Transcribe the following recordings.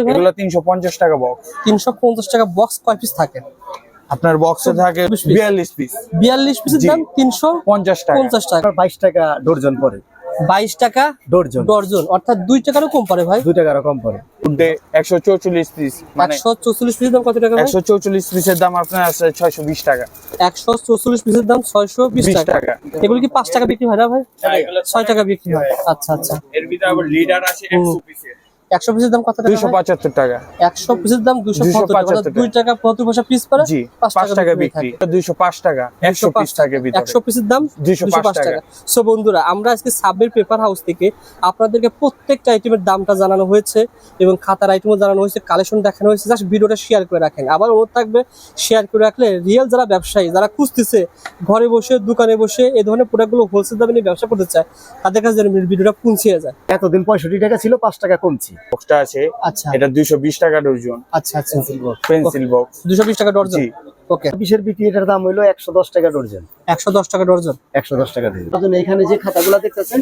এগুলো তিনশো পঞ্চাশ টাকা বক্স তিনশো পঞ্চাশ টাকা বক্স কয় পিস থাকে? আপনার বক্সে থাকে 20 piece। বিয়াল্লিশ পিস বিয়াল্লিশ পিসের দাম তিনশো পঞ্চাশ টাকা। পঞ্চাশ টাকা। বাইশ টাকা ডর্জন পরে। বাইশ টাকা ডর্জন। ডর্জন। অর্থাৎ দুই টাকারও কম পড়ে ভাই। দুই টাকারও কম উডে একশো চৌচল্লিশ পিস মানে একশো চৌচল্লিশ পিসের দাম কত টাকা ভাই? একশো চৌচল্লিশ পিসের দাম আপনার আছে ছয়শো বিশ টাকা। একশো চৌচল্লিশ পিসের দাম ছয়শো বিশ 20 টাকা। এগুলো কি পাঁচ টাকা বিক্রি হয় না ভাই? ছয় টাকা বিক্রি হয়। আচ্ছা আচ্ছা। এর ভিতরে আবার লিডার আছে একশো পিসের একশো পিসের দাম কত দুইশো পঁচাত্তর টাকা। একশো পিসের দাম 275 পঁচাত্তর দুই টাকা পয়সা পিস পরে জি পাঁচ টাকা বিক্রি দুইশো পাঁচ টাকা একশো পিস থাকে একশো পিসের দাম 205 দুশো পাঁচ টাকা। সো বন্ধুরা আমরা আজকে সাবের পেপার হাউস থেকে আপনাদেরকে প্রত্যেকটা আইটেমের দামটা জানানো হয়েছে এবং খাতার আইটেমও জানানো হয়েছে কালেকশন দেখানো হয়েছে। জাস্ট ভিডিওটা শেয়ার করে রাখেন। আবার অনুরোধ থাকবে শেয়ার করে রাখলে রিয়েল যারা ব্যবসায়ী যারা খুঁজতেছে ঘরে বসে দোকানে বসে এই ধরনের প্রোডাক্টগুলো হোলসেল দামে নিয়ে ব্যবসা করতে চায় তাদের কাছে যেন ভিডিওটা পৌঁছিয়ে যায়। এতদিন পঁয়ষট্টি টাকা ছিল পাঁচ টাকা কমছে। বক্সটা আছে। আচ্ছা। এটা দুইশো বিশ টাকা ডর্জন আচ্ছা আচ্ছা। পেন্সিল বক্স দুশো বিশ টাকা ডর্জন জি। ওকে বিশের বিক্রি এটার দাম হইল একশো দশ টাকা ডর্জন একশো দশ টাকা ডর্জন একশো দশ টাকা এখানে যে খাতাগুলা দেখতেছেন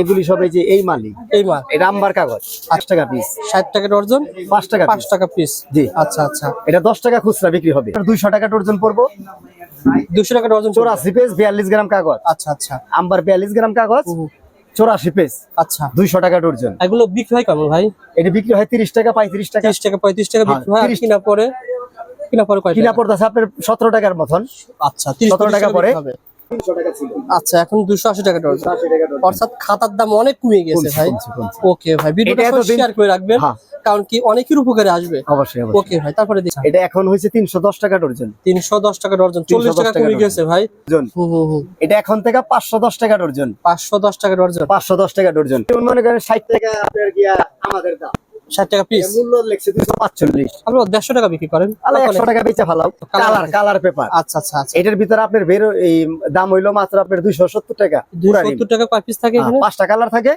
এগুলি সব এই যে এই মালি। এই মাল। এটা আম্বার কাগজ। টাকা পিস ষাট টাকা ডর্জন পাঁচ টাকা পাঁচ টাকা পিস জি। আচ্ছা আচ্ছা। এটা দশ টাকা খুচরা বিক্রি হবে। দুইশো টাকা ডর্জন পড়ব। দুশো টাকা ডর্জন চোরা চৌরাশি পেজ বিয়াল্লিশ গ্রাম কাগজ। আচ্ছা আচ্ছা। আম্বার বিয়াল্লিশ গ্রাম কাগজ। চৌরাশি পেজ আচ্ছা। দুইশো টাকা ডর্জন। এগুলো বিক্রি হয় কেমন ভাই? এটা বিক্রি হয় তিরিশ টাকা পঁয়ত্রিশ টাকা। তিরিশ টাকা পঁয়ত্রিশ টাকা বিক্রি হয় আর 30 কিনা পরে কিনা পরে কিনা? পড়তেছে আপনার সতেরো টাকার মতন। আচ্ছা সতেরো 17 টাকা পরে? আচ্ছা এখন দুশো আশি টাকা ডজন। অর্থাৎ খাতার দাম অনেক কমে গেছে ভাই। ওকে ভাই ভিডিওটা শেয়ার করে রাখবেন হ্যাঁ। কারণ কি অনেকের উপকারে আসবে। অবশ্যই ওকে ভাই তারপরে এটা এখন হয়েছে তিনশো দশ টাকা ডর্জন তিনশো দশ টাকা ডর্জন চল্লিশ টাকা কমে গেছে ভাই। এটা এখন থেকে পাঁচশো দশ টাকা ডর্জন পাঁচশো দশ টাকা ডর্জন পাঁচশো দশ টাকা ডর্জন মনে করেন ষাট টাকা আপনার গিয়া আমাদের দাম। ষাট টাকা পিস মূল্য লেখছে দুশো পাঁচচল্লিশ। আপনারা দেড়শো টাকা বিক্রি করেন। একশো টাকা বেচে ফেলাও কালার কালার পেপার। আচ্ছা আচ্ছা আচ্ছা। এটার ভিতরে আপনার বেরো এই দাম হইল মাত্র আপনার দুইশো সত্তর টাকা। সত্তর টাকা পিস থাকে পাঁচটা কালার থাকে।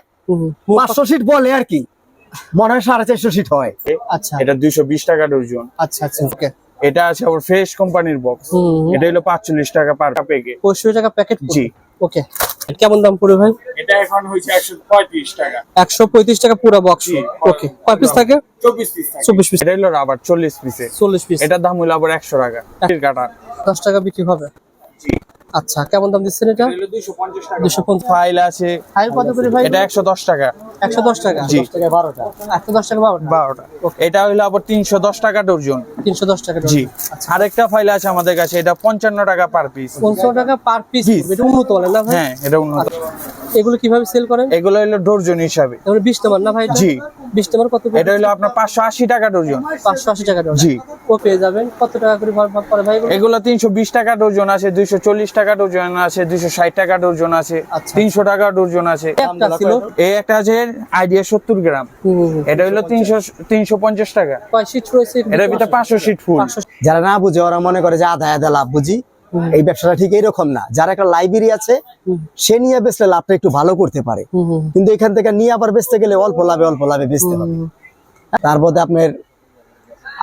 পাঁচশো সিট বলে আর কি। মনে হয় সাড়ে চারশো সিট হয়। আচ্ছা। এটা দুইশো বিশ টাকা ডর্জন আচ্ছা আচ্ছা ওকে। এটা আছে আবার ফ্রেশ কোম্পানির বক্স। এটা হলো পাঁচচল্লিশ টাকা পার পঁয়ষট্টি টাকা প্যাকেট জি। ওকে। কেমন দাম পড়বে ভাই? এটা এখন হইছে একশো পঁয়ত্রিশ টাকা। একশো পঁয়ত্রিশ টাকা পুরো বক্স ওকে। কয় পিস থাকে? চব্বিশ পিস চব্বিশ পিস এটা হলো রাবার চল্লিশ পিসে চল্লিশ পিস এটার দাম হলো আবার একশো টাকা। কাটা। দশ টাকা বিক্রি হবে? আচ্ছা কেমন দাম দিচ্ছেন এটা? দুইশো পঞ্চাশ টাকা। দুশো পঞ্চাশ। ফাইল আছে। ফাইল কত করে ভাই? এটা একশো দশ টাকা। একশো দশ টাকা। জি। বারোটা। একশো দশ টাকা বারোটা? বারোটা। এটা হইল আবার তিনশো দশ টাকা ডর্জন। তিনশো দশ টাকা জি। আচ্ছা। আরেকটা ফাইল আছে আমাদের কাছে এটা পঞ্চান্ন টাকা পার পিস পঞ্চান্ন টাকা পার পিস এটা উন্নত হ্যাঁ এটা উন্নত। এগুলো কীভাবে সেল করেন? এগুলো হলো ডর্জন হিসাবে। এগুলো বিশ নম্বর না ভাই? জি। বিশ নম্বর কত করে? এটা হলো আপনার পাঁচশো আশি টাকা ডর্জন। পাঁচশো আশি টাকা ডজন জি। ও পেয়ে যাবেন। কত টাকা করে ভাগ ভাগ করে ভাই এগুলো? এগুলো তিনশো বিশ টাকা ডর্জন আছে দুইশো চল্লিশ টাকা ডর্জন আছে দুইশো ষাট টাকা ডর্জন আছে আচ্ছা। তিনশো টাকা ডর্জন আছে। একটা ছিল? এই একটা আছে আইডিয়া সত্তর গ্রাম। এটা হলো তিনশো তিনশো পঞ্চাশ টাকা। কয় সিট রয়েছে এটার ভিতরে পাঁচশো সিট ফুল যারা না বুঝে ওরা মনে করে যে আধা আধা লাভ বুঝি। এই ব্যবসাটা ঠিক এইরকম না। যার একটা লাইব্রেরি আছে সে নিয়ে বেচলে লাভটা একটু ভালো করতে পারে। কিন্তু এখান থেকে নিয়ে আবার বেচতে গেলে অল্প লাভে অল্প লাভে বেচতে হবে। তার মধ্যে আপনার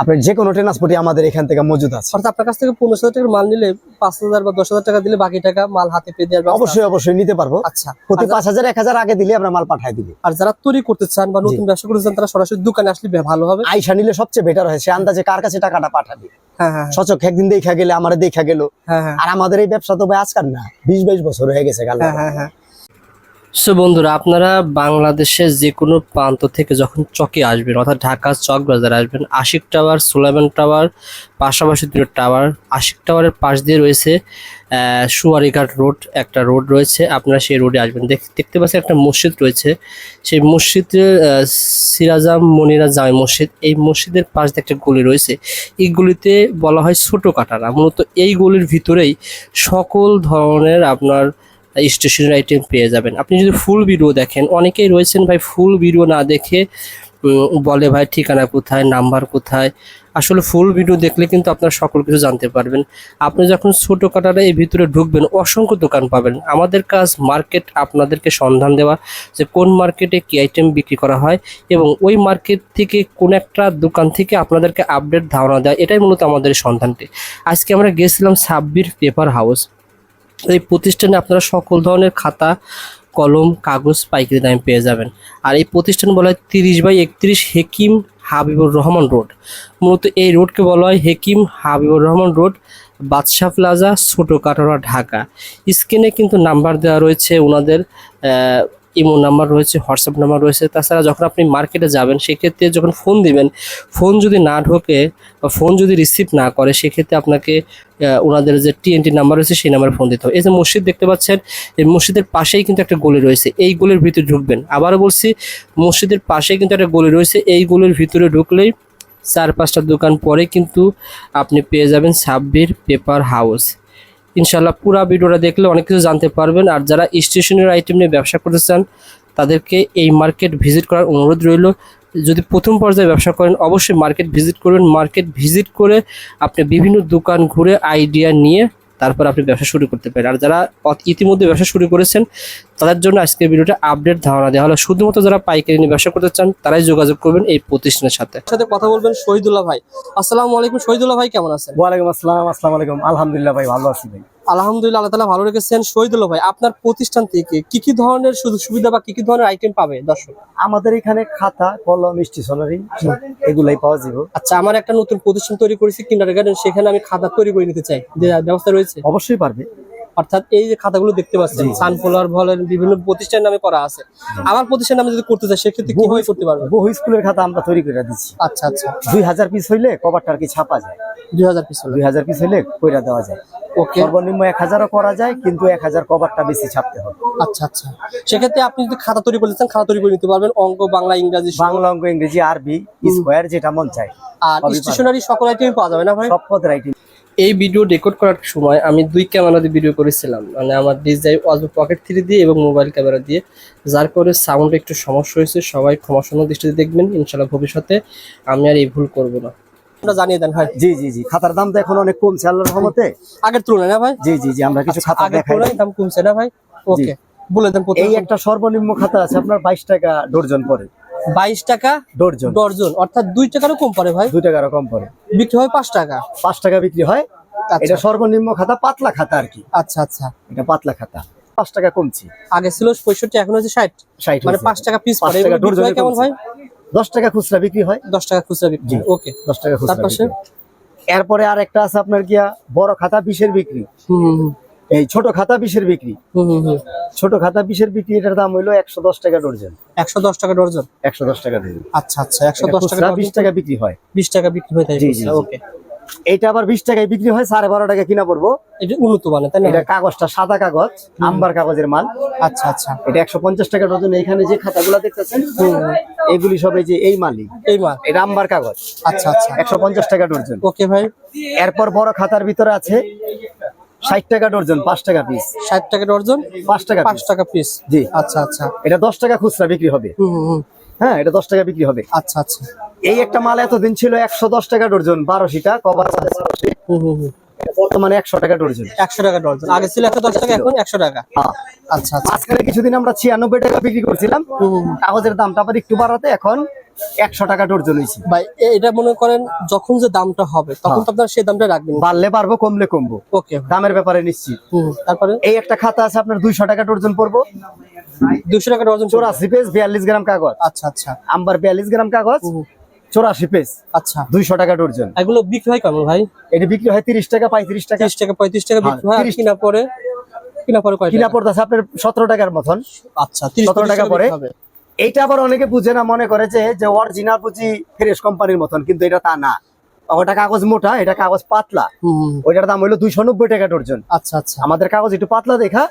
আপনার যে কোনো ট্রান্সপোর্টই আমাদের এখান থেকে মজুদ আছে। অর্থাৎ আপনার কাছ থেকে পনেরো হাজার টাকার মাল নিলে পাঁচ হাজার বা দশ হাজার টাকা দিলে বাকি টাকা মাল হাতে পেয়ে দেওয়ার অবশ্যই অবশ্যই নিতে পারব। আচ্ছা। প্রতি পাঁচ হাজার এক হাজার আগে দিলে আমরা মাল পাঠাই দিবি। আর যারা তৈরি করতে চান বা নতুন ব্যবসা করতে চান তারা সরাসরি দোকানে আসলে ভালো হবে। আইসা নিলে সবচেয়ে বেটার হয় সে আন্দাজে কার কাছে টাকাটা পাঠাবে। হ্যাঁ হ্যাঁ সচক একদিন দেখা গেলে আমার দেখা গেল। হ্যাঁ হ্যাঁ। আর আমাদের এই ব্যবসা তো ভাই আজকাল না বিশ বাইশ বছর হয়ে গেছে গাল হ্যাঁ হ্যাঁ হ্যাঁ। সো বন্ধুরা, আপনারা বাংলাদেশের যে কোনো প্রান্ত থেকে যখন চকে আসবেন, অর্থাৎ ঢাকা, চক বাজার আসবেন, আশিক টাওয়ার, সুলাইমান টাওয়ার, পাশাপাশি দুটো টাওয়ার, আশিক টাওয়ারের পাশ দিয়ে রয়েছে সুয়ারিঘাট রোড, একটা রোড রয়েছে, আপনারা সেই রোডে আসবেন। দেখ- দেখতে পাচ্ছেন একটা মসজিদ রয়েছে, সেই মসজিদের সিরাজাম মনিরা জামে মসজিদ, এই মসজিদের পাশ দিয়ে একটা গলি রয়েছে, এই গলিতে বলা হয় ছোটো কাটারা মূলত এই গলির ভিতরেই সকল ধরনের আপনার স্টেশনারি আইটেম পেয়ে যাবেন। আপনি যদি ফুল ভিডিও দেখেন, অনেকেই রয়েছেন ভাই ফুল ভিডিও না দেখে বলে ভাই ঠিকানা কোথায় নাম্বার কোথায়। আসলে ফুল ভিডিও দেখলে কিন্তু আপনারা সকল কিছু জানতে পারবেন। আপনি যখন ছোটো কাটারা এই ভিতরে ঢুকবেন, অসংখ্য দোকান পাবেন। আমাদের কাজ মার্কেট আপনাদেরকে সন্ধান দেওয়া যে কোন মার্কেটে কী আইটেম বিক্রি করা হয় এবং ওই মার্কেট থেকে কোন একটা দোকান থেকে আপনাদেরকে আপডেট ধারণা দেওয়া, এটাই মূলত আমাদের সন্ধানটি। আজকে আমরা গেছিলাম সাব্বির পেপার হাউস এই প্রতিষ্ঠানে আপনারা সকল ধরনের খাতা, কলম, কাগজ, পাইকারি দামে পেয়ে যাবেন। আর এই প্রতিষ্ঠান বলা হয় তিরিশ বাই একত্রিশ হেকিম হাবিবুর রহমান রোড। মূলত এই রোডকে বলা হয় হেকিম হাবিবুর রহমান রোড, বাদশাহ প্লাজা ছোটো কাটোরা ঢাকা। স্ক্রিনে কিন্তু নাম্বার দেওয়া রয়েছে, ওনাদের ইমো নাম্বার রয়েছে, হোয়াটসঅ্যাপ নাম্বার রয়েছে। তাছাড়া যখন আপনি মার্কেটে যাবেন, সেক্ষেত্রে যখন ফোন দিবেন, ফোন যদি না ঢোকে বা ফোন যদি রিসিভ না করে, সেক্ষেত্রে আপনাকে ওনাদের যে টিএনটি নাম্বার রয়েছে, সেই নাম্বারে ফোন দিতে হবে। এই যে মসজিদ দেখতে পাচ্ছেন, এই মসজিদের পাশেই কিন্তু একটা গলি রয়েছে। এই গলির ভিতরে ঢুকবেন। আবারও বলছি, মসজিদের পাশেই কিন্তু একটা গলি রয়েছে। এই গলির ভিতরে ঢুকলেই চার পাঁচটা দোকান পরে কিন্তু আপনি পেয়ে যাবেন সাব্বির পেপার হাউস। ইনশাল্লাহ পুরো ভিডিওটা দেখলে অনেক কিছু জানতে পারবেন। আর যারা স্টেশনারি আইটেম নিয়ে ব্যবসা করতে চান, তাদেরকে এই মার্কেট ভিজিট করার অনুরোধ রইল। যদি প্রথম পর্যায়ে ব্যবসা করেন, অবশ্যই মার্কেট ভিজিট করবেন। মার্কেট ভিজিট করে আপনি বিভিন্ন দোকান ঘুরে আইডিয়া নিয়ে তারপর আপনি ব্যবসা শুরু করতে পারেন। আর যারা ইতিমধ্যে ব্যবসা শুরু করেছেন তাদের জন্য আজকের ভিডিওটা আপডেট ধারণা দেওয়া হলো। শুধুমাত্র যারা পাইকারি নিয়ে ব্যবসা করতে চান তারাই যোগাযোগ করবেন এই প্রতিষ্ঠানের সাথে। সাথে কথা বলবেন শহীদুল্লাহ ভাই। আসসালামু আলাইকুম শহীদুল্লাহ ভাই কেমন আছেন? ওয়ালাইকুম আসসালাম আসসালামু আলাইকুম। আলহামদুলিল্লাহ ভাই ভালো আছি ভাই। আলহামদুলিল্লাহ আল্লাহ তালা ভালো রেখেছেন। শহীদুল্লাহ ভাই আপনার প্রতিষ্ঠান থেকে কি কি ধরনের সুযোগ সুবিধা বা কি কি ধরনের আইটেম পাবে দর্শক? আমাদের এখানে খাতা কলম স্টেশনারি এগুলাই পাওয়া যাবে। আচ্ছা আমার একটা নতুন প্রতিষ্ঠান তৈরি করেছি কিন্ডার গার্ডেন সেখানে আমি খাতা তৈরি করে নিতে চাই। যে- ব্যবস্থা রয়েছে? অবশ্যই পারবে। অর্থাৎ এই যে খাতাগুলো দেখতে পাচ্ছেন সানফ্লাওয়ার বলেন বিভিন্ন প্রতিষ্ঠানের নামে করা আছে। আমার প্রতিষ্ঠান নামে যদি করতে চাই সেক্ষেত্রে কীভাবে করতে পারবে? বহু স্কুলের খাতা আমরা তৈরি করে দিচ্ছি। আচ্ছা আচ্ছা। দুই হাজার পিস হইলে কভারটা আর কি ছাপা যায়। দুই হাজার পিস হলো। দুই হাজার পিস হইলে কইরা দেওয়া যায়। সর্বনিম্ন এক হাজারও করা যায় কিন্তু এক হাজার কভারটা বেশি ছাপতে হবে। আচ্ছা আচ্ছা। সেক্ষেত্রে আপনি যদি খাতা তৈরি করতে চান খাতা তৈরি করে নিতে পারবেন অঙ্ক বাংলা ইংরাজি। বাংলা অঙ্ক ইংরেজি আরবি স্কোয়ার যেটা মন চায় আর স্টেশনারি সকল আইটেম পাওয়া যাবে না ভাই? সব পদের আইটেম এই ভিডিও রেকর্ড করার সময় আমি দুই ক্যামেরা দিয়ে ভিডিও করেছিলাম। মানে আমার ডিজাই অল্প পকেট থ্রি দিয়ে এবং মোবাইল ক্যামেরা দিয়ে। যার করে সাউন্ড একটু সমস্যা হয়েছে সবাই ক্ষমাসুন্দর দৃষ্টিতে দেখবেন ইনশাল্লাহ ভবিষ্যতে আমি আর এই ভুল করব না। আপনারা জানিয়ে দেন ভাই। জি জি জি। খাতার দাম তো এখন অনেক কমছে আল্লাহর রহমতে। আগের তুলনায় না ভাই? জি জি জি আমরা কিছু খাতা দেখাই। দাম কমছে না ভাই? ওকে বলে দেন এই একটা সর্বনিম্ন খাতা আছে আপনার বাইশ টাকা ডর্জন পরে বাইশ টাকা ডর্জন। ডর্জন অর্থাৎ দুই টাকারও কম পড়ে ভাই? দুই টাকারও কম পরে বিক্রি হয় পাঁচ টাকা। পাঁচ টাকা বিক্রি হয়। আচ্ছা। এটা সর্বনিম্ন খাতা পাতলা খাতা আর কি। আচ্ছা আচ্ছা। এটা পাতলা খাতা। পাঁচ টাকা কমছে। আগে ছিল পঁয়ষট্টি এখন হচ্ছে ষাট। ষাট মানে। পাঁচ টাকা পিস পড়ে। হয় কেমন ভাই? দশ টাকা খুচরা বিক্রি হয়। দশ টাকা খুচরা বিক্রি ওকে। দশ টাকা খুচরা। এরপরে আর একটা আছে আপনার কি বড় খাতা বিশের বিক্রি। এই ছোট খাতা বিশের বিক্রি। হুম হুম হুম। ছোট খাতা বিশের বিক্রি এটার দাম হইল একশো দশ টাকা ডর্জন। একশো দশ টাকা ডর্জন? একশো দশ টাকা ডর্জন। আচ্ছা আচ্ছা একশো দশ টাকা বিশ টাকা বিক্রি হয়। বিশ টাকা বিক্রি হয়। ওকে। এটা আবার বিশ টাকায় বিক্রি হয় সাড়ে বারো টাকা কিনা পড়ব। এটা উন্নত মানে তাই না? এটা কাগজটা সাদা কাগজ আম্বার কাগজের মাল। আচ্ছা আচ্ছা। এটা একশো পঞ্চাশ টাকা ডজন এখানে যে খাতাগুলো দেখতেছেন এগুলি সব এই যে এই মালিক এই মাল? এটা আম্বার কাগজ। আচ্ছা আচ্ছা। একশো পঞ্চাশ টাকা ডর্জন। ওকে ভাই। এরপর বড় খাতার ভিতরে আছে ষাট টাকা ডর্জন পাঁচ টাকা পিস ষাট টাকা ডর্জন? পাঁচ টাকা পাঁচ টাকা পিস জি। আচ্ছা আচ্ছা। এটা দশ টাকা খুচরা বিক্রি হবে। হ্যাঁ এটা দশ টাকা বিক্রি হবে। আচ্ছা আচ্ছা। এই একটা মাল এতদিন ছিল একশো দশ টাকা ডর্জন বারোশিটা কভার হুম। বর্তমানে একশো টাকা ডর্জন একশো টাকা ডর্জন আগে ছিল একশো দশ টাকা এখন একশো টাকা। হ্যাঁ। আচ্ছা আচ্ছা। কিছুদিন আমরা ছিয়ানব্বই টাকা বিক্রি করছিলাম। কাগজের দামটা আবার একটু বাড়াতে এখন একশো টাকা ডর্জন হয়েছে ভাই এটা মনে করেন যখন যে দামটা হবে তখন তো আপনার সেই দামটা রাখবেন। বাড়লে পারব কমলে কমবো। ওকে দামের ব্যাপারে নিশ্চিত। তারপরে? এই একটা খাতা আছে আপনার দুইশো টাকা ডর্জন পড়ব। দুশো টাকা ডর্জন চৌরাশি পেজ বিয়াল্লিশ গ্রাম কাগজ। আচ্ছা আচ্ছা। আম্বার বিয়াল্লিশ গ্রাম কাগজ। চৌরাশি পেজ আচ্ছা। দুইশো টাকা ডর্জন। এগুলো বিক্রি হয় কেমন ভাই? এটি বিক্রি হয় তিরিশ টাকা পঁয়ত্রিশ টাকা। তিরিশ টাকা পঁয়ত্রিশ টাকা বিক্রি হয়। আর 30 কিনা পরে কিনা পরে কিনা টাকা? পড়তেছে আপনার সতেরো টাকার মতন। আচ্ছা 17 টাকা পরে? এইটা আবার অনেকে বুঝে না মনে করে যে অরিজিনাল বুঝি ফ্রেশ কোম্পানির মতন কিন্তু এটা তা না। ওটা কাগজ মোটা এটা কাগজ পাতলা। ওইটার দাম হইল দুইশো নব্বই টাকা ডর্জন। আচ্ছা আচ্ছা। আমাদের কাগজ একটু পাতলা দেখা।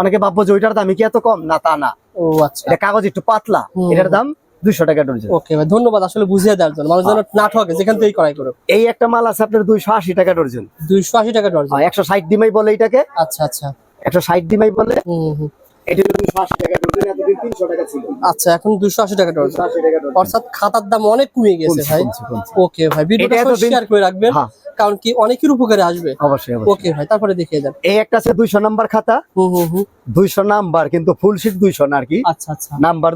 অনেকে ভাববো যে ওইটার দাম কি এত কম? না তা না। ও আচ্ছা। এটা কাগজ একটু পাতলা। এটার দাম দুইশো টাকা ডর্জন ওকে ভাই ধন্যবাদ আসলে বুঝিয়ে দেওয়ার জন্য। মানুষ যেন না ঠকে যেখান থেকেই করাই করো এই একটা মাল আছে আপনার দুইশো আশি টাকা ডর্জন দুইশো আশি টাকা ডর্জন একশো ষাট ডিমাই বলে এটাকে। আচ্ছা আচ্ছা। একশো ষাট ডিমাই বলে। হুম, হুম। এটা টাকা এতদিন টাকা ছিল। আচ্ছা এখন দুশো আশি টাকা ডর্জন অর্থাৎ খাতার দাম অনেক কমে গেছে ভাই। ওকে ভাই ভিডিওটা এটা শেয়ার করে রাখবেন হ্যাঁ। কারণ কি অনেকের উপকারে আসবে। অবশ্যই অবশ্যই। ওকে ভাই তারপরে দেখিয়ে দেন এই একটা আছে দুইশো নাম্বার খাতা। হুম হুম নাম্বার কিন্তু ফুল শিট দুইশো না আর কি। আচ্ছা আচ্ছা। নাম্বার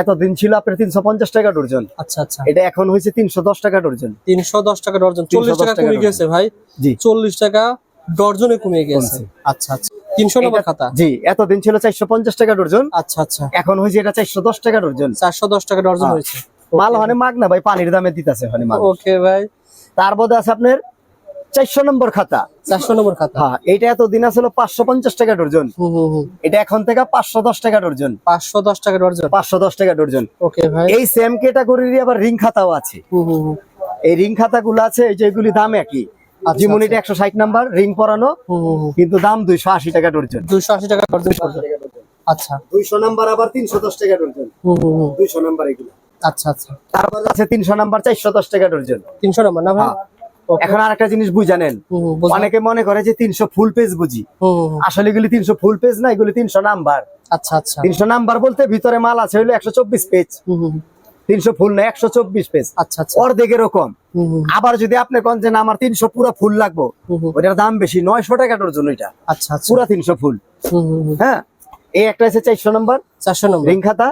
এতদিন ছিল আপনার তিনশো পঞ্চাশ টাকা ডর্জন আচ্ছা আচ্ছা। এটা এখন হয়েছে তিনশো দশ টাকা ডর্জন তিনশো দশ টাকা ডর্জন চল্লিশ টাকা কমে গেছে ভাই। জি। চল্লিশ টাকা ডর্জনে কমে গেছে আচ্ছা আচ্ছা। তিনশো নম্বর খাতা? জি এতদিন ছিল চারশো পঞ্চাশ টাকা ডর্জন। আচ্ছা আচ্ছা। এখন হয়েছে এটা চারশো দশ টাকা ডর্জন। চারশো দশ টাকা ডর্জন হ্যাঁ। হয়েছে। মাল ওখানে মাগ না ভাই পানির দামে দিতেছে ওখানে মাল। ওকে ভাই। তার মধ্যে আছে আপনার চারশো নম্বর খাতা। চারশো নম্বর খাতা। হ্যাঁ এইটা এতদিন আসলে পাঁচশো পঞ্চাশ টাকা ডর্জন। এটা এখন থেকে পাঁচশো দশ টাকা ডর্জন। পাঁচশো দশ টাকা ডর্জন। পাঁচশো দশ টাকা ডর্জন। ওকে ভাই। এই সেম ক্যাটাগরির আবার রিং খাতাও আছে। এই রিং খাতাগুলো আছে এই যে এগুলি দাম একই। আচ্ছা, যেমন একশো ষাট নাম্বার রিং পরানো কিন্তু দাম দুইশো আশি টাকা ডর্জন দুশো আশি টাকা ডর্জন আচ্ছা। দুইশো নাম্বার আবার তিনশো দশ টাকা ডর্জন দুইশো নাম্বার এগুলো। আচ্ছা আচ্ছা। তারপর আছে তিনশো নাম্বার চারশো দশ টাকা ডর্জন তিনশো নম্বর না ভাই? হ্যাঁ। এখন আর একটা জিনিস বুঝানেন হুম হুম অনেকে মনে করে যে তিনশো ফুল পেজ বুঝি। আসলে এগুলি তিনশো ফুল পেজ না এগুলি তিনশো নাম্বার। আচ্ছা আচ্ছা। তিনশো নাম্বার বলতে ভিতরে মাল আছে হলো একশো চব্বিশ পেজ। তিনশো ফুল না একশো চব্বিশ পেজ। আচ্ছা আচ্ছা। অর্ধেক এরকম আবার যদি আপনি কন যে না আমার তিনশো পুরো ফুল লাগবো। ওটার দাম বেশি নয়শো টাকা ডর্জন ওইটা আচ্ছা আচ্ছা। পুরা তিনশো ফুল। হ্যাঁ? এই একটা আছে চারশো নম্বর। চারশো নম্বর। রিং খাতা।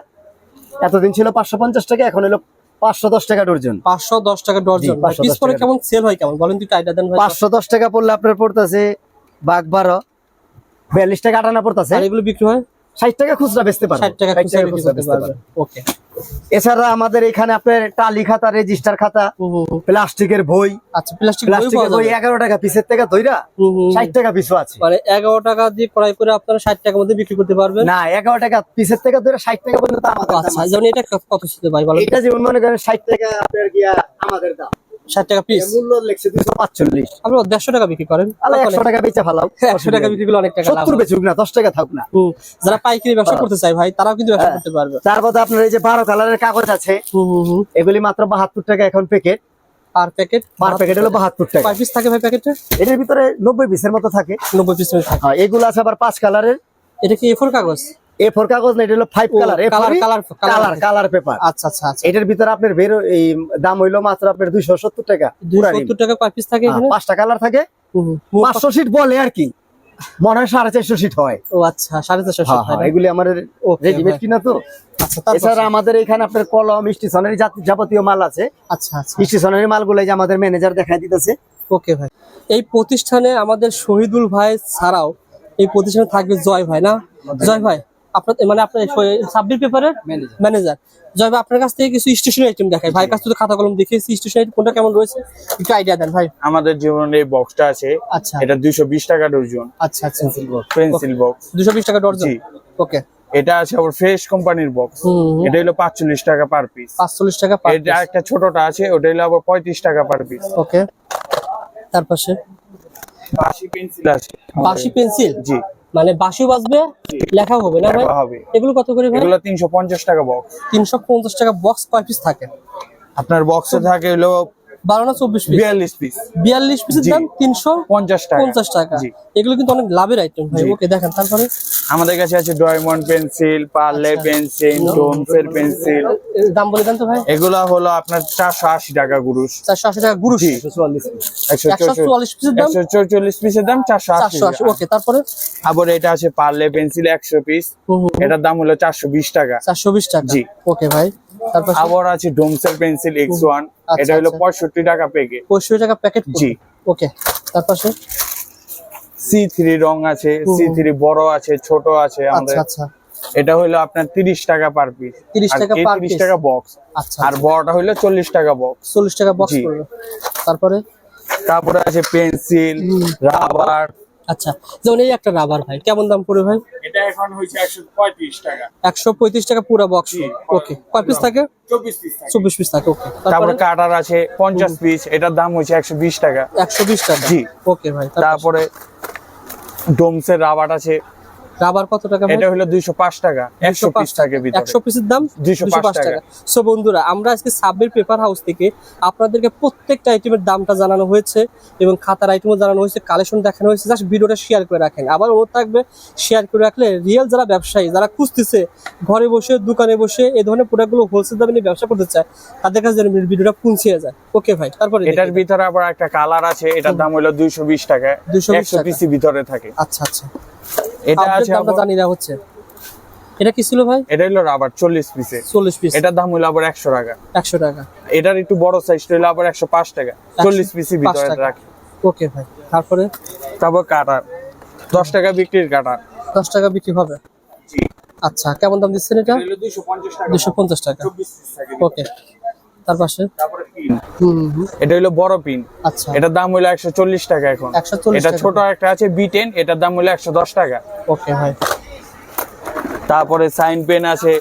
এতদিন ছিল পাঁচশো পঞ্চাশ টাকা এখন এলো পাঁচশো দশ টাকা ডর্জন পাঁচশো দশ টাকা ডর্জন জি, 510 পিস পরে। কেমন সেল হয় কেমন? বলেন তুই আইডিয়া দেন পাঁচশো দশ টাকা পড়লে আপনার পড়তেছে বাঘ বারো। বিয়াল্লিশ টাকা আটানা পড়তেছে। এগুলো বিক্রি হয়? ষাট টাকা খুচরা বেচতে পারবে। ষাট টাকা খুচরা বেচতে পারবে। ওকে এছাড়া আমাদের এখানে আপনার টালি খাতা রেজিস্টার খাতা। প্লাস্টিকের বই। আচ্ছা প্লাস্টিকের বই এগারো টাকা পিসের থেকে ধইরা। ষাট টাকা পিসও আছে। মানে এগারো টাকা দিয়ে ক্রয় করে আপনারা ষাট টাকার মধ্যে বিক্রি করতে পারবেন? না এগারো টাকা পিসের থেকে ধরে ষাট টাকা পর্যন্ত আমাদের আচ্ছা। যেমন এটা কত ছিল ভাই এটা যেমন মনে করেন ষাট টাকা আপনার গিয়া আমাদের দাম। ষাট টাকা পিস মূল্য লেখছে দুশো পাঁচচল্লিশ। আপনারা দেড়শো টাকা বিক্রি করেন। একশো টাকা বেচা ফেলাও একশো টাকা বিক্রি করলে অনেক টাকা লাভ সত্তর হয়। বেচুক না দশ টাকা থাকুক না। যারা পাইকারি ব্যবসা করতে চায় ভাই তারাও কিন্তু ব্যবসা হ্যাঁ। করতে পারবে। তারপর আপনার এই যে বারো কালারের কাগজ আছে এগুলি মাত্র বাহাত্তর টাকা এখন packet per packet per packet হলো বাহাত্তর টাকা। কয় পিস থাকে ভাই প্যাকেটে এটার ভিতরে নব্বই পিসের মতো থাকে। নব্বই পিস থাকে। হ্যাঁ, এগুলো আছে আবার পাঁচ কালারের। এটা কি এফোর কাগজ? এ ফোর কাগজ না এটা হলো five colour colour। Colour colour paper আচ্ছা আচ্ছা আচ্ছা। এটার ভিতরে আপনার বেরো এই দাম হইল মাত্র আপনার দুইশো সত্তর টাকা সত্তর টাকা কয় পিস থাকে পাঁচটা কালার থাকে। পাঁচশো সিট বলে আর কি। মনে হয় সাড়ে চারশো সিট হয়। ও আচ্ছা সাড়ে চারশো হ্যাঁ, হ্যাঁ, এগুলি আমাদের রেডিমেড কিনা তো। আচ্ছা এছাড়া আমাদের এখানে আপনার কলম স্টেশনারি যাবতীয় মাল আছে। আচ্ছা আচ্ছা স্টেশনারি মালগুলো যে আমাদের ম্যানেজার দেখাই দিতেছে। ওকে ভাই। এই প্রতিষ্ঠানে আমাদের শহীদুল ভাই ছাড়াও এই প্রতিষ্ঠানে থাকবে জয় ভাই না? জয় ভাই? আপনার মানে আপনার সাবমিট পেপারের ম্যানেজার জয় ভাই আপনার কাছ থেকে কিছু স্টেশনারি আইটেম দেখাই। ভাই কাছ থেকে খাতা কলম দেখিয়েছি স্টেশনারি কোনটা কেমন রয়েছে? একটু আইডিয়া দেন ভাই। আমাদের জীবনের এই বক্সটা আছে। আচ্ছা। এটা দুইশো বিশ টাকা ডজন। আচ্ছা আচ্ছা। পেন্সিল বক্স দুশো বিশ টাকা ডর্জন জি। ওকে এটা আছে আবার ফ্রেশ কোম্পানির বক্স এটা হলো পাঁচচল্লিশ টাকা পার পিস পাঁচচল্লিশ টাকা পার এটা একটা ছোটটা আছে ওটা হলো আবার পঁয়ত্রিশ টাকা পার পিস ওকে তার পাশে? বাসি পেন্সিল আছে। বাঁশি পেন্সিল জি। মানে বাসি বাজবে লেখা হবে না ভাই? হবে। এগুলো কত করে ভাই? এগুলো তিনশো পঞ্চাশ টাকা বক্স তিনশো পঞ্চাশ টাকা বক্স কয় পিস থাকে? আপনার বক্সে থাকে হলো বারো না চব্বিশ পিস বিয়াল্লিশ পিস বিয়াল্লিশ পিসের দাম তিনশো পঞ্চাশ টাকা। পঞ্চাশ টাকা। জি। এগুলো কিন্তু অনেক লাভের আইটেম ভাই। ওকে দেখেন তারপরে? আমাদের কাছে আছে ডয়মন্ড পেন্সিল পার্লে। পেন্সিল ডোমসের পেন্সিল দাম বলে দেন তো ভাই। এগুলা হলো আপনার চারশো আশি টাকা গুরুশ। চারশো আশি টাকা গুরুশ। জি। একশো একশো পিসের দাম? একশো চৌচল্লিশ পিসের দাম চারশো আশি ওকে তারপরে? আবার এটা আছে পার্লে পেন্সিল একশো পিস। এটার দাম হলো চারশো বিশ টাকা। চারশো বিশ টাকা। জি। ওকে ভাই। তারপর? আবার আছে ডোমসের পেন্সিল এক্স ওয়ান এটা হলো আচ্ছা। পঁয়ষট্টি টাকা পেকে পঁয়ষট্টি টাকা প্যাকেট জি। ওকে তারপর সি থ্রি রং আছে সি থ্রি বড় আছে ছোট আছে আমাদের। আচ্ছা। আচ্ছা এটা হলো আপনার তিরিশ টাকা পার পিস 30 টাকা per তিরিশ piece। টাকা বক্স আচ্ছা আর বড়টা হলো চল্লিশ টাকা বক্স চল্লিশ টাকা বক্স। পড়বে। তারপরে? তারপরে আছে পেন্সিল রাবার আচ্ছা যেমন এই একটা রাবার ভাই কেমন দাম পড়বে ভাই? এটা এখন হইছে একশো পঁয়ত্রিশ টাকা। একশো পঁয়ত্রিশ টাকা পুরো বক্স ওকে কয় পিস থাকে? চব্বিশ পিস চব্বিশ পিস থাকে ওকে তারপরে? কাটার আছে পঞ্চাশ পিস এটার দাম হইছে একশো বিশ টাকা। একশো বিশ টাকা। জি। ওকে ভাই তারপরে? ডোমসের রাবার আছে রাবার কত টাকা এটা হলো দুইশো পাঁচ টাকা একশো পিস থাকে ভিতরে। একশো পিসের দাম 205 205 টাকা। সো বন্ধুরা আমরা আজকে সাবের পেপার হাউস থেকে আপনাদেরকে প্রত্যেকটা আইটেমের দামটা জানানো হয়েছে এবং খাতার আইটেমও জানানো হয়েছে কালেকশন দেখানো হয়েছে। জাস্ট ভিডিওটা শেয়ার করে রাখেন। আবার অনুরোধ থাকবে শেয়ার করে রাখলে রিয়েল যারা ব্যবসায়ী যারা খুঁজতেছে ঘরে বসে দোকানে বসে এই ধরনের প্রোডাক্টগুলো হোলসেল দামে নিয়ে ব্যবসা করতে চায় তাদের কাছে যেন ভিডিওটা পৌঁছিয়ে যায়। ওকে ভাই তারপরে এটার ভিতরে আবার একটা কালার আছে এটার দাম হলো দুইশো বিশ টাকা 220 একশো টাকা। পিসি ভিতরে থাকে। আচ্ছা আচ্ছা। এটা আছে আবার- জানি না হচ্ছে। এটা কি ছিল ভাই? এটা হলো রাবার চল্লিশ পিসে চল্লিশ পিস এটার দাম হলো আবার একশো টাকা। একশো টাকা। এটার একটু বড় সাইজটা হলো আবার একশো পাঁচ টাকা। চল্লিশ পিসি ভিতরে। রাখে। ওকে ভাই তারপরে? তারপর কাটার দশ টাকা বিক্রির কাটার দশ টাকা বিক্রি হবে? আচ্ছা কেমন দাম দিচ্ছেন এটা? দুইশো পঞ্চাশ টাকা। দুশো পঞ্চাশ টাকা। ওকে তার পাশে? তারপরে পিন। হুম হুম, হুম। এটা হলো বড় পিন। আচ্ছা। এটার দাম হলো একশো চল্লিশ টাকা এখন। এটা ছোট একটা আছে বি টেন এটার দাম হলো একশো দশ টাকা। ওকে ভাই তারপরে সাইন পেন আছে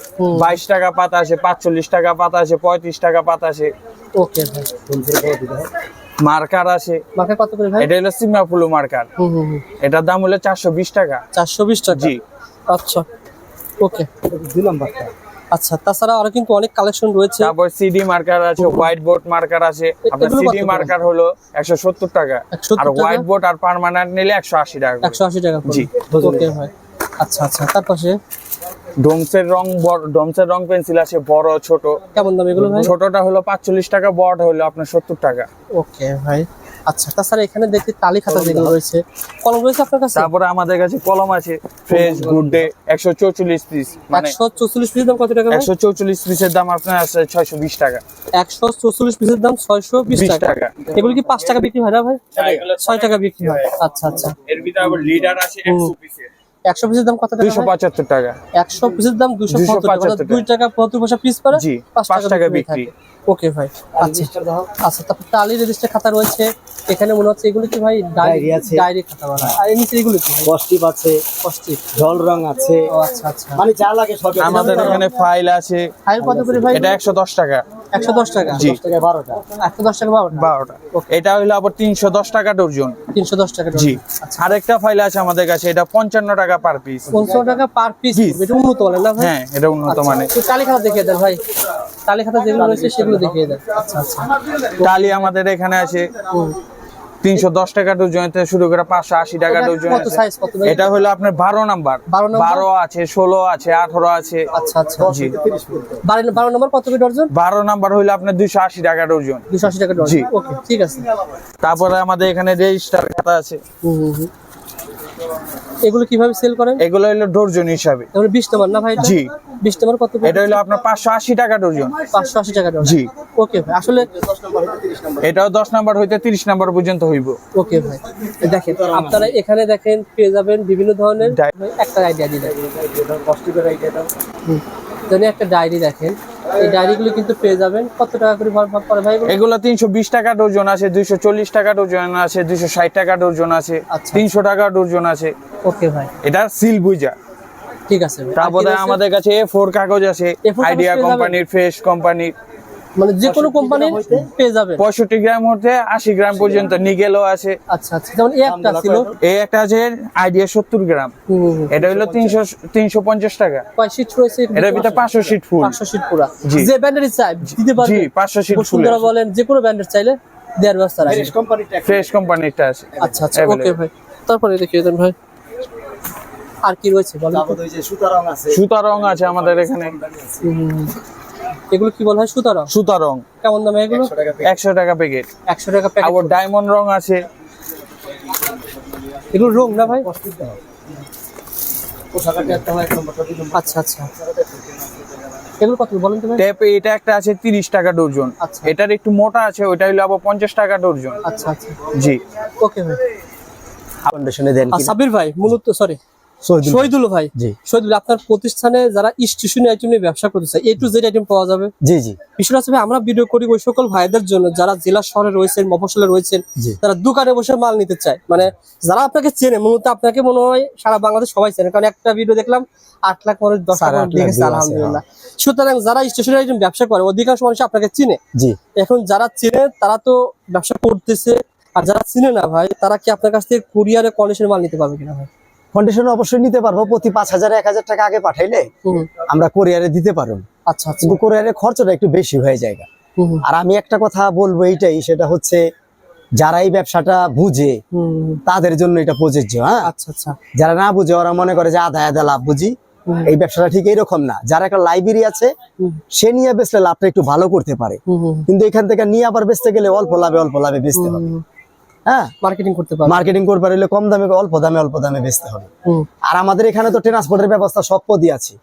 বাইশ টাকা পাতা আছে পাঁচচল্লিশ টাকা পাতা আছে পঁয়ত্রিশ টাকা পাতা আছে। ওকে মার্কার আছে। মাকে কত করে ভাই? এটা হলো সিমাফুলু মার্কার। হুম হুম হুম। এটার দাম হলো চারশো বিশ টাকা। চারশো বিশ টাকা? জি। আচ্ছা। ওকে। দুই নাম্বারটা। আচ্ছা তাছাড়া আরও কিন্তু অনেক কালেকশন রয়েছে। তারপর সিডি মার্কার আছে হোয়াইট বোর্ড মার্কার আছে। আপনার সিডি মার্কার হলো একশো সত্তর টাকা। আর হোয়াইট বোর্ড আর পার্মানেন্ট নিলে একশো আশি টাকা করে। একশো আশি টাকা জি। ওকে ভাই। আচ্ছা আচ্ছা তার পাশে? ডোমসের রং বড় ডোমসের রং পেন্সিল আছে বড় ছোট। কেমন দাম এগুলো ভাই? ছোটটা হলো পাঁচচল্লিশ টাকা বড় হলো আপনার সত্তর টাকা। ওকে ভাই। আচ্ছা তাছাড়া এখানে দেখি তালি খাতা যেগুলো রয়েছে। কলম রয়েছে আপনার কাছে? তারপরে আমাদের কাছে কলম আছে ফ্রেশ গুড ডে একশো চৌচল্লিশ পিস মানে একশো চৌচল্লিশ পিসের দাম কত টাকা একশো চৌচল্লিশ পিসের দাম আপনার আছে ছয়শো বিশ টাকা। একশো চৌচল্লিশ পিসের দাম ছয়শো বিশ টাকা। টাকা। এগুলো কি পাঁচ টাকা বিক্রি হয় না ভাই? ছয় টাকা বিক্রি হয়। আচ্ছা আচ্ছা। এর ভিতরে আবার লিডার আছে একশো পিসের। একশো পিসের দাম কত টাকা দুইশো পঁচাত্তর টাকা। একশো পিসের দাম দুশো পঁচাত্তর দুই টাকা। পঁচাত্তর পয়সা পিস পারে জি, পাঁচ টাকা বিক্রি। ওকে ভাই আচ্ছা। আচ্ছা তারপর টালি রেজিস্টার খাতা রয়েছে। এখানে মনে হচ্ছে এগুলো কি ভাই ডায়েরি? আছে। ডায়েরি খাতা বলা আর এর এগুলো কি কস্টিপ আছে। কষ্টিক জল রং আছে। ও আচ্ছা আচ্ছা। মানে যা লাগে সব আমাদের এখানে ফাইল আছে। ফাইল কত করে ভাই? এটা একশো দশ টাকা। একশো দশ টাকা। জি। বারোটা। একশো দশ টাকা বারোটা। এটা হইল আবার তিনশো দশ টাকা ডর্জন তিনশো দশ টাকা জি। আরেকটা ফাইল আছে আমাদের কাছে এটা পঞ্চান্ন টাকা পার পিস পঞ্চান্ন টাকা পার পিস এটা উন্নত বলেন না হ্যাঁ এটা উন্নত মানে একটু দেখিয়ে দেন ভাই। তালি যেগুলো রয়েছে সেগুলো দেখিয়ে দেন। আচ্ছা আচ্ছা। টালি আমাদের এখানে আছে। তিনশো দশ টাকা ডজন থেকে শুরু করে পাঁচশো আশি টাকা এটা ডজন? এটা হলো আপনার বারো নাম্বার। 12 বারো আছে ষোলো আছে আঠারো আছে। আচ্ছা আচ্ছা। জি বারো বারো নম্বর কত ডজন? বারো নাম্বার হইল আপনার দুইশো আশি টাকা ডজন দুশো আশি টাকা ডজন ঠিক আছে। তারপরে আমাদের এখানে রেজিস্টার খাতা আছে। এগুলো কীভাবে সেল করেন? এগুলো হলো ডর্জন হিসাবে। এগুলো বিশ নম্বর না ভাই জি। বিশ নম্বর কত এটা হলো আপনার পাঁচশো আশি টাকা ডজন পাঁচশো আশি টাকা ডর্জন। জি। ওকে ভাই আসলে এটাও দশ নাম্বার হইতে তিরিশ নাম্বার পর্যন্ত হইব। ওকে ভাই দেখেন আপনারা এখানে দেখেন পেয়ে যাবেন বিভিন্ন ধরনের। একটা আইডিয়া দিলেন হুম। যেন একটা ডায়েরি দেখেন। এই ডায়েরিগুলো কিন্তু পেয়ে যাবেন কত টাকা করে ভাগ করে ভাই এগুলো? তিনশো বিশ টাকা ডজন আছে দুইশো চল্লিশ টাকা ডজন আছে দুইশো ষাট টাকা ডজন আছে আচ্ছা। তিনশো টাকা ডজন আছে ওকে ভাই এটা সিল বুঝা ঠিক আছে। তারপরে? আমাদের কাছে এ ফোর কাগজ আছে A4 আইডিয়া কোম্পানির ফ্রেশ কোম্পানির মানে যে কোনো কোম্পানির পেয়ে যাবেন। পঁয়ষট্টি গ্রাম হতে আশি গ্রাম পর্যন্ত নিগেলও আছে। আচ্ছা আচ্ছা। যেমন এই একটা ছিল। এই একটা আছে আইডিয়া সত্তর গ্রাম। এটা হলো তিনশো তিনশো পঞ্চাশ টাকা। কয় সিট রয়েছে এটার ভিতরে। পাঁচশো সিট ফুল। পাঁচশো সিট পুরা। জি। যে ব্যান্ডের চাই দিতে পারবে। জি পাঁচশো সিট ফুল বলেন যে কোনো ব্যান্ডের চাইলে দেওয়ার ব্যবস্থা রাখবে কোম্পানিটা ফ্রেশ কোম্পানিটা আছে। আচ্ছা আচ্ছা। ওকে ভাই। তারপরে দেখিয়ে দেন ভাই। আর কি রয়েছে বলেন তো? ওই যে সুতা রং আছে সুতা রং আছে আমাদের এখানে। এগুলো কি বলা হয়? সুতারং সুতা রং। কেমন দামে এগুলো? একশো টাকা প্যাকেট একশো টাকা প্যাকেট আবার ডায়মন্ড রং আছে। এগুলো রং না ভাই? হয় আচ্ছা আচ্ছা। এগুলো কত? বলেন এটা একটা আছে তিরিশ টাকা ডর্জন। আচ্ছা। এটার একটু মোটা আছে ওইটা হলো আবার পঞ্চাশ টাকা ডর্জন। আচ্ছা আচ্ছা। জি। ওকে ভাই। ফাউন্ডেশনে দেন আর সাবির ভাই মূলত সরি শহীদুল ভাই। জি। শহীদুল আপনার প্রতিষ্ঠানে যারা স্টেশনারি আইটেম নিয়ে ব্যবসা করতে চায় এ টু জেড আইটেম পাওয়া যাবে। জি জি। হচ্ছে ভাই, আমরা ভিডিও করি ওই সকল ভাইদের জন্য যারা জেলা শহরে রয়েছেন মফসলে রয়েছেন। তারা দোকানে বসে মাল নিতে চায়। মানে যারা আপনাকে চেনে মূলত আপনাকে মনে হয় সারা বাংলাদেশ সবাই চেনে। কারণ একটা ভিডিও দেখলাম আট লাখ মানুষ দশ লাখ দেখেছে আলহামদুলিল্লাহ। সুতরাং যারা স্টেশনারি আইটেম ব্যবসা করে অধিকাংশ মানুষ আপনাকে চিনে। জি। এখন যারা চেনে তারা তো ব্যবসা করতেছে। আর যারা চিনে না ভাই তারা কি আপনার কাছ থেকে কুরিয়ারে কন্ডিশন মাল নিতে পারবে কিনা ভাই? কন্ডিশন অবশ্যই নিতে পারব। প্রতি পাঁচ হাজার এক হাজার টাকা আগে পাঠাইলে আমরা কোরিয়ারে দিতে পারব। আচ্ছা আচ্ছা। কিন্তু কোরিয়ারের খরচটা একটু বেশি হয়ে যায় আর আমি একটা কথা বলব এইটাই সেটা হচ্ছে যারা এই ব্যবসাটা বুঝে তাদের জন্য এটা প্রযোজ্য হ্যাঁ? আচ্ছা আচ্ছা। যারা না বুঝে ওরা মনে করে যে আধা আধা লাভ বুঝি। এই ব্যবসাটা ঠিক এইরকম না। যারা একটা লাইব্রেরি আছে সে নিয়ে বেচলে লাভটা একটু ভালো করতে পারে। কিন্তু এখান থেকে নিয়ে আবার বেচতে গেলে অল্প লাভে অল্প লাভে বেচতে হবে। হ্যাঁ? মার্কেটিং করতে পারবে। মার্কেটিং করতে পারলে কম দামে অল্প দামে অল্প দামে বেচতে হবে। আর আমাদের এখানে তো ট্রান্সপোর্টের ব্যবস্থা সব পদই আছে।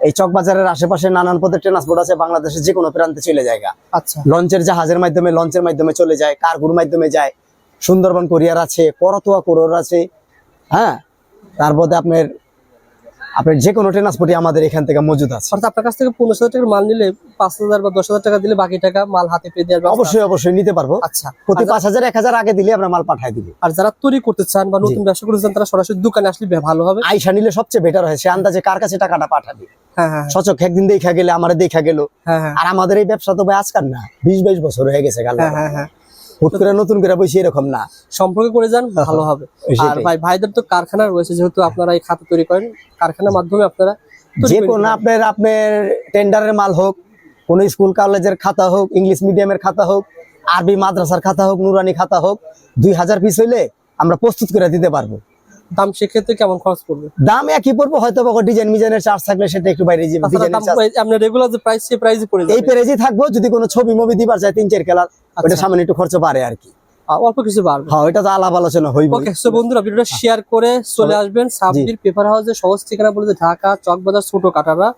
এই চকবাজারের আশেপাশে নানান পদের ট্রান্সপোর্ট আছে বাংলাদেশের যে কোনো প্রান্তে চলে যায় আচ্ছা। লঞ্চের জাহাজের মাধ্যমে লঞ্চের মাধ্যমে চলে যায় কার্গুর মাধ্যমে যায়। সুন্দরবন কোরিয়ার আছে করতোয়া কোরোর আছে হ্যাঁ? তারপরে আপনার আপনার যে কোনো ট্রান্সপোর্টই আমাদের এখান থেকে মজুদ আছে। অর্থাৎ আপনার কাছ থেকে পনেরো হাজার টাকার মাল নিলে পাঁচ হাজার বা দশ হাজার টাকা দিলে বাকি টাকা মাল হাতে পেয়ে দেওয়ার অবশ্যই অবশ্যই নিতে পারব। আচ্ছা। প্রতি পাঁচ হাজার এক হাজার আগে দিলে আমরা মাল পাঠাই দিব। আর যারা তৈরি করতে চান বা নতুন ব্যবসা করতে চান তারা সরাসরি দোকানে আসলে ভালো হবে। আইসা নিলে সবচেয়ে বেটার হয় সে আন্দাজে কার কাছে টাকাটা পাঠাবে। হ্যাঁ হ্যাঁ। সচক একদিন দেখা গেলে আমার দেখা গেল। হ্যাঁ হ্যাঁ। আর আমাদের এই ব্যবসা তো ভাই আজকাল না বিশ বাইশ বছর হয়ে গেছে গাল হ্যাঁ হ্যাঁ হ্যাঁ। হুট করে নতুন করে বসে এরকম না। সম্পর্কে করে যান ভালো হবে। আর ভাই ভাইদের তো কারখানা রয়েছে যেহেতু আপনারা এই খাতা তৈরি করেন কারখানার মাধ্যমে আপনারা যে কোনো আপনার আপনার টেন্ডারের মাল হোক কোনো স্কুল কলেজের খাতা হোক ইংলিশ মিডিয়ামের খাতা হোক আরবি মাদ্রাসার খাতা হোক নুরানি খাতা হোক দুই হাজার পিস হইলে আমরা প্রস্তুত করে দিতে পারব। দাম সেক্ষেত্রে কেমন খরচ পড়বে? দাম একই পড়ব হয়তো বা ডিজাইন মিজাইনের চার্জ থাকলে সেটা একটু বাইরে যাবে চার্জ আপনার রেগুলার যে প্রাইস সেই প্রাইসে পড়ে এই যাবে পেরেজই থাকব যদি কোনো ছবি মুভি দিবার যায় তিন চার কালার ওটা আচ্ছা। সামনে একটু খরচ পারে আর কি। অল্প কিছু বাড়বে। হ্যাঁ ওইটা তো আলাপ আলোচনা হইব ওকে সো বন্ধুরা ভিডিওটা শেয়ার করে চলে আসবেন। সাব্বির পেপার হাউসের সহজ ঠিকানা ঢাকা চকবাজার ছোট কাটারা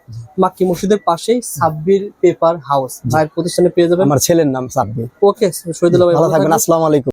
মাক্কি মসজিদের পাশেই সাব্বির পেপার হাউস ভাইয়ের প্রতিষ্ঠানে পেয়ে যাবেন। আমার ছেলের নাম সাব্বির। ওকে শহীদুল্লাহ ভাই ভালো ভালো থাকবেন থাকবেন। আসসালামু আলাইকুম।